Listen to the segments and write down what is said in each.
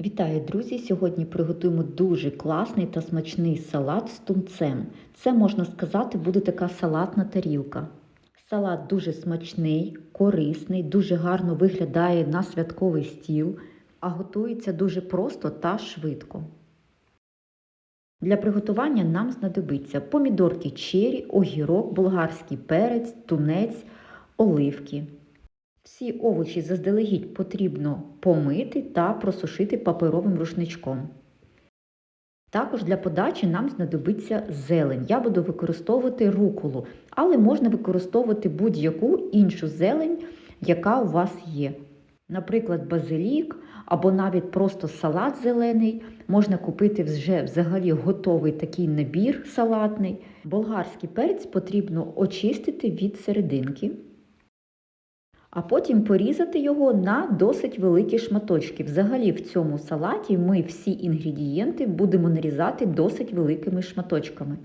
Вітаю, друзі! Сьогодні приготуємо дуже класний та смачний салат з тунцем. Це, можна сказати, буде така салатна тарілка. Салат дуже смачний, корисний, дуже гарно виглядає на святковий стіл, а готується дуже просто та швидко. Для приготування нам знадобиться помідорки чері, огірок, болгарський перець, тунець, оливки. Всі овочі заздалегідь потрібно помити та просушити паперовим рушничком. Також для подачі нам знадобиться зелень. Я буду використовувати руколу, але можна використовувати будь-яку іншу зелень, яка у вас є. Наприклад, базилік або навіть просто салат зелений. Можна купити вже взагалі готовий такий набір салатний. Болгарський перець потрібно очистити від серединки а потім порізати його на досить великі шматочки. Взагалі в цьому салаті ми всі інгредієнти будемо нарізати досить великими шматочками.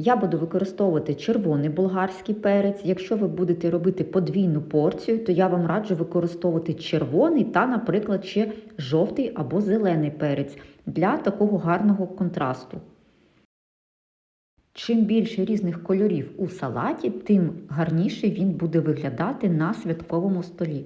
Я буду використовувати червоний болгарський перець. Якщо ви будете робити подвійну порцію, то я вам раджу використовувати червоний та, наприклад, ще жовтий або зелений перець для такого гарного контрасту. Чим більше різних кольорів у салаті, тим гарніше він буде виглядати на святковому столі.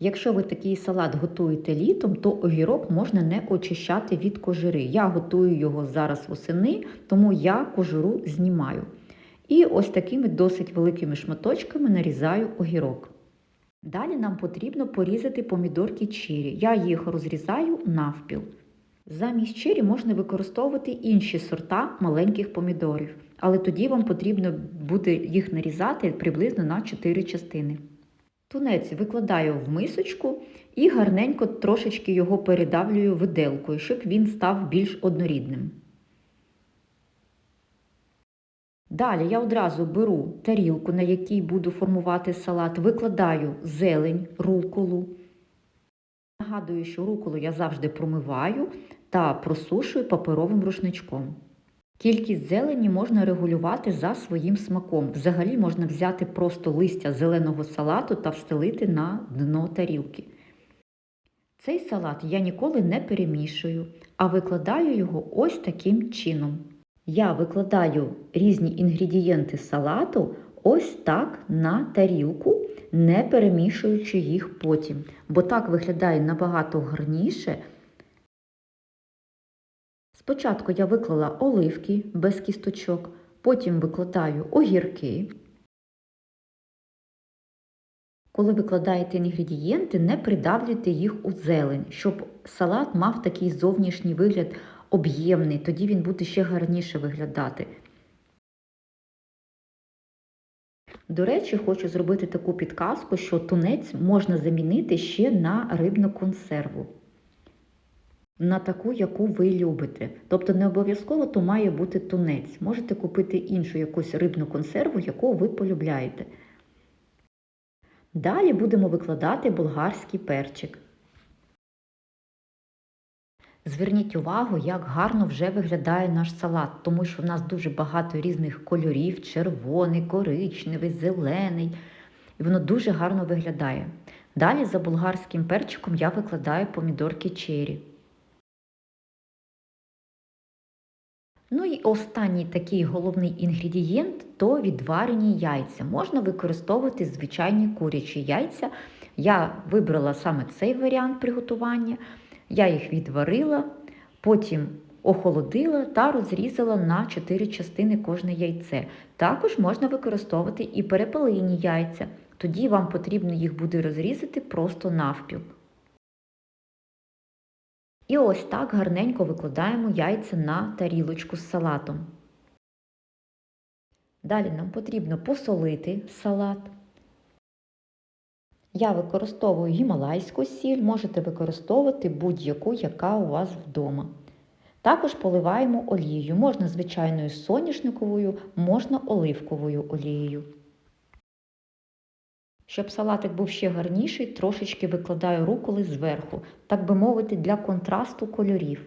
Якщо ви такий салат готуєте літом, то огірок можна не очищати від кожури. Я готую його зараз восени, тому я кожуру знімаю. І ось такими досить великими шматочками нарізаю огірок. Далі нам потрібно порізати помідорки чері. Я їх розрізаю навпіл. Замість чері можна використовувати інші сорта маленьких помідорів, але тоді вам потрібно буде їх нарізати приблизно на 4 частини. Тунець викладаю в мисочку і гарненько трошечки його передавлюю виделкою, щоб він став більш однорідним. Далі я одразу беру тарілку, на якій буду формувати салат, викладаю зелень, руколу. Нагадую, що руколу я завжди промиваю та просушую паперовим рушничком. Кількість зелені можна регулювати за своїм смаком. Взагалі можна взяти просто листя зеленого салату та встелити на дно тарілки. Цей салат я ніколи не перемішую, а викладаю його ось таким чином. Я викладаю різні інгредієнти салату ось так на тарілку, не перемішуючи їх потім, бо так виглядає набагато гарніше. Спочатку я виклала оливки без кісточок, потім викладаю огірки. Коли викладаєте інгредієнти, не придавлюйте їх у зелень, щоб салат мав такий зовнішній вигляд об'ємний, тоді він буде ще гарніше виглядати. До речі, хочу зробити таку підказку, що тунець можна замінити ще на рибну консерву. На таку, яку ви любите. Тобто не обов'язково то має бути тунець. Можете купити іншу якусь рибну консерву, яку ви полюбляєте. Далі будемо викладати болгарський перчик. Зверніть увагу, як гарно вже виглядає наш салат, тому що в нас дуже багато різних кольорів: червоний, коричневий, зелений. І воно дуже гарно виглядає. Далі за болгарським перчиком я викладаю помідорки чері. Ну і останній такий головний інгредієнт то відварені яйця. Можна використовувати звичайні курячі яйця. Я вибрала саме цей варіант приготування. Я їх відварила, потім охолодила та розрізала на 4 частини кожне яйце. Також можна використовувати і перепелині яйця. Тоді вам потрібно їх буде розрізати просто навпіл. І ось так гарненько викладаємо яйця на тарілочку з салатом. Далі нам потрібно посолити салат. Я використовую гімалайську сіль, можете використовувати будь-яку, яка у вас вдома. Також поливаємо олією. Можна звичайною соняшниковою, можна оливковою олією. Щоб салатик був ще гарніший, трошечки викладаю руколи зверху, так би мовити, для контрасту кольорів.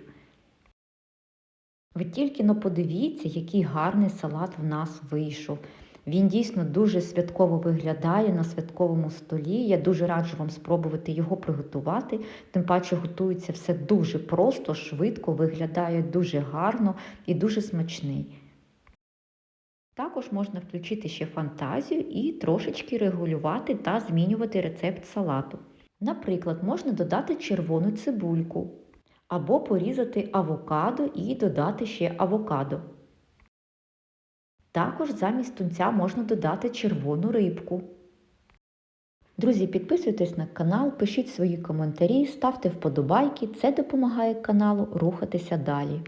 Ви тільки но подивіться, який гарний салат в нас вийшов. Він дійсно дуже святково виглядає на святковому столі. Я дуже раджу вам спробувати його приготувати. Тим паче готується все дуже просто, швидко, виглядає дуже гарно і дуже смачний. Також можна включити ще фантазію і трошечки регулювати та змінювати рецепт салату. Наприклад, можна додати червону цибульку або порізати авокадо і додати ще авокадо. Також замість тунця можна додати червону рибку. Друзі, підписуйтесь на канал, пишіть свої коментарі, ставте вподобайки, це допомагає каналу рухатися далі.